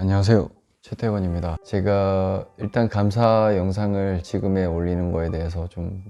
안녕하세요. 최태원입니다. 제가 일단 감사 영상을 지금에 올리는 거에 대해서 좀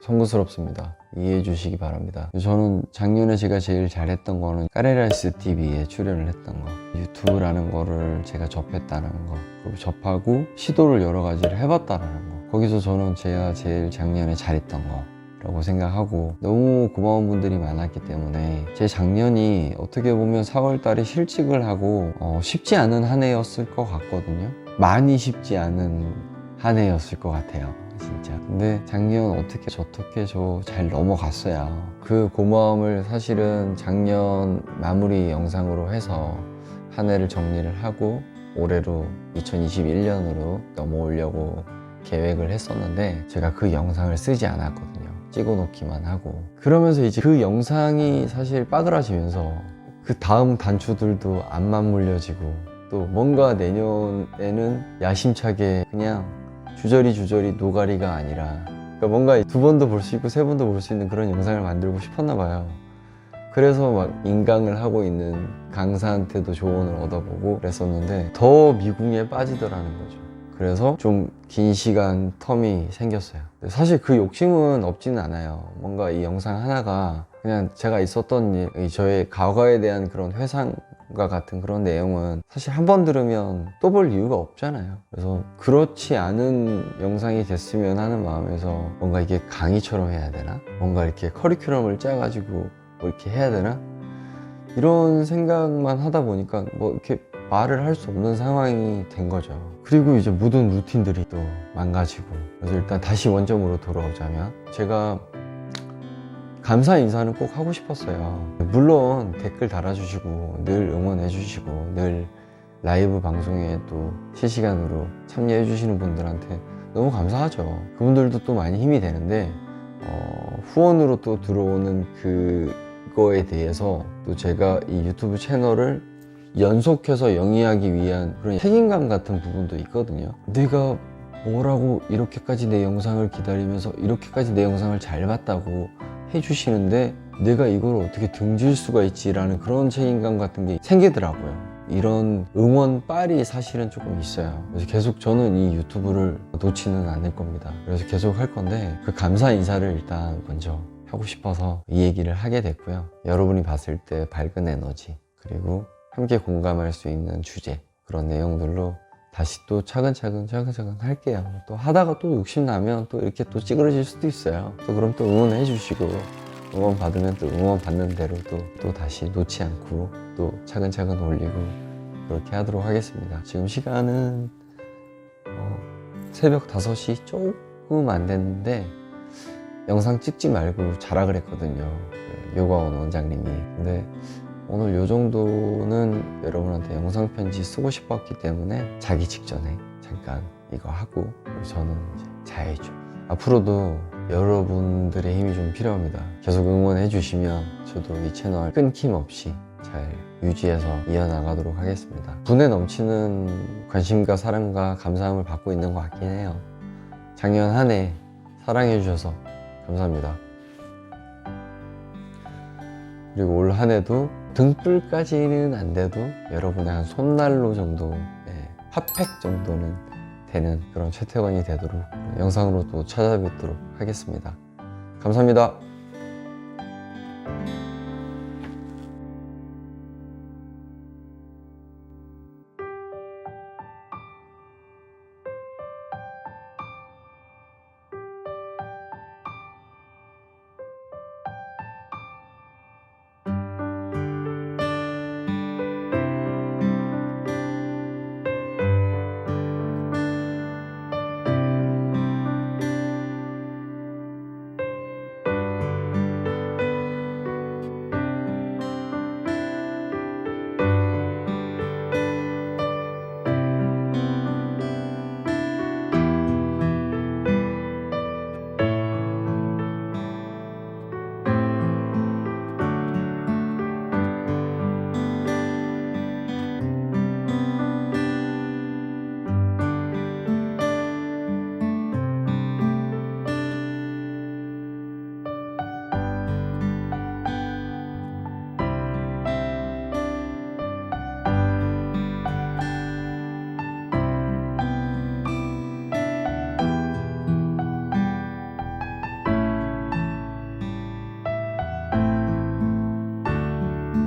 송구스럽습니다. 이해해 주시기 바랍니다. 저는 작년에 제가 제일 잘했던 거는 까레라이스 TV에 출연을 했던 거, 유튜브라는 거를 제가 접했다는 거, 그리고 접하고 시도를 여러 가지를 해봤다라는 거. 거기서 저는 제가 제일 작년에 잘했던 거. 라고 생각하고 너무 고마운 분들이 많았기 때문에 제 작년이 어떻게 보면 4월 달에 실직을 하고 어, 쉽지 않은 한 해였을 것 같거든요. 많이 쉽지 않은 한 해였을 것 같아요 진짜. 근데 작년 어떻게 저떻게 저 잘 넘어갔어요 그 고마움을 사실은 작년 마무리 영상으로 해서 한 해를 정리를 하고 올해로 2021년으로 넘어오려고 계획을 했었는데 제가 그 영상을 쓰지 않았거든요 찍어 놓기만 하고. 그러면서 이제 그 영상이 사실 빠그라지면서 그 다음 단추들도 안 맞물려지고 또 뭔가 내년에는 야심차게 그냥 주저리 주저리 노가리가 아니라 그러니까 뭔가 두 번도 볼 수 있고 세 번도 볼 수 있는 그런 영상을 만들고 싶었나 봐요. 그래서 막 인강을 하고 있는 강사한테도 조언을 얻어보고 그랬었는데 더 미궁에 빠지더라는 거죠 그래서 좀 긴 시간 텀이 생겼어요. 사실 그 욕심은 없지는 않아요. 뭔가 이 영상 하나가 그냥 제가 있었던 일, 이 저의 과거에 대한 그런 회상 과 같은 그런 내용은 사실 한 번 들으면 또 볼 이유가 없잖아요. 그래서 그렇지 않은 영상이 됐으면 하는 마음에서 뭔가 이게 강의처럼 해야 되나? 뭔가 이렇게 커리큘럼을 짜가지고 뭐 이렇게 해야 되나? 이런 생각만 하다 보니까 뭐 이렇게 말을 할 수 없는 상황이 된 거죠. 그리고 이제 모든 루틴들이 또 망가지고 그래서 일단 다시 원점으로 돌아오자면 제가 감사 인사는 꼭 하고 싶었어요. 물론 댓글 달아주시고 늘 응원해주시고 늘 라이브 방송에 또 실시간으로 참여해주시는 분들한테 너무 감사하죠. 그분들도 또 많이 힘이 되는데 어, 후원으로 또 들어오는 그거에 대해서 또 제가 이 유튜브 채널을 연속해서 영위하기 위한 그런 책임감 같은 부분도 있거든요. 내가 뭐라고 이렇게까지 내 영상을 기다리면서 이렇게까지 내 영상을 잘 봤다고 해주시는데 내가 이걸 어떻게 등질 수가 있지라는 그런 책임감 같은 게 생기더라고요. 이런 응원 빨이 사실은 조금 있어요. 그래서 계속 저는 이 유튜브를 놓지는 않을 겁니다. 그래서 계속 할 건데 그 감사 인사를 일단 먼저 하고 싶어서 이 얘기를 하게 됐고요. 여러분이 봤을 때 밝은 에너지 그리고 함께 공감할 수 있는 주제 그런 내용들로 다시 또 차근차근 차근차근 할게요. 또 하다가 또 욕심나면 또 이렇게 또 찌그러질 수도 있어요. 또 그럼 또 응원해 주시고 응원 받으면 또 응원 받는 대로 또, 또 다시 놓지 않고 또 차근차근 올리고 그렇게 하도록 하겠습니다. 지금 시간은 어, 새벽 5시 조금 안 됐는데 영상 찍지 말고 자라 그랬거든요. 그 요가원 원장님이. 근데 오늘 요 정도는 여러분한테 영상 편지 쓰고 싶었기 때문에 자기 직전에 잠깐 이거 하고 저는 이제 자야죠. 앞으로도 여러분들의 힘이 좀 필요합니다. 계속 응원해 주시면 저도 이 채널 끊김없이 잘 유지해서 이어나가도록 하겠습니다. 분에 넘치는 관심과 사랑과 감사함을 받고 있는 것 같긴 해요. 작년 한 해 사랑해 주셔서 감사합니다. 그리고 올 한 해도 등불까지는 안 돼도 여러분의 한 손난로 정도, 예, 핫팩 정도는 되는 그런 최태원이 되도록 영상으로 또 찾아뵙도록 하겠습니다. 감사합니다.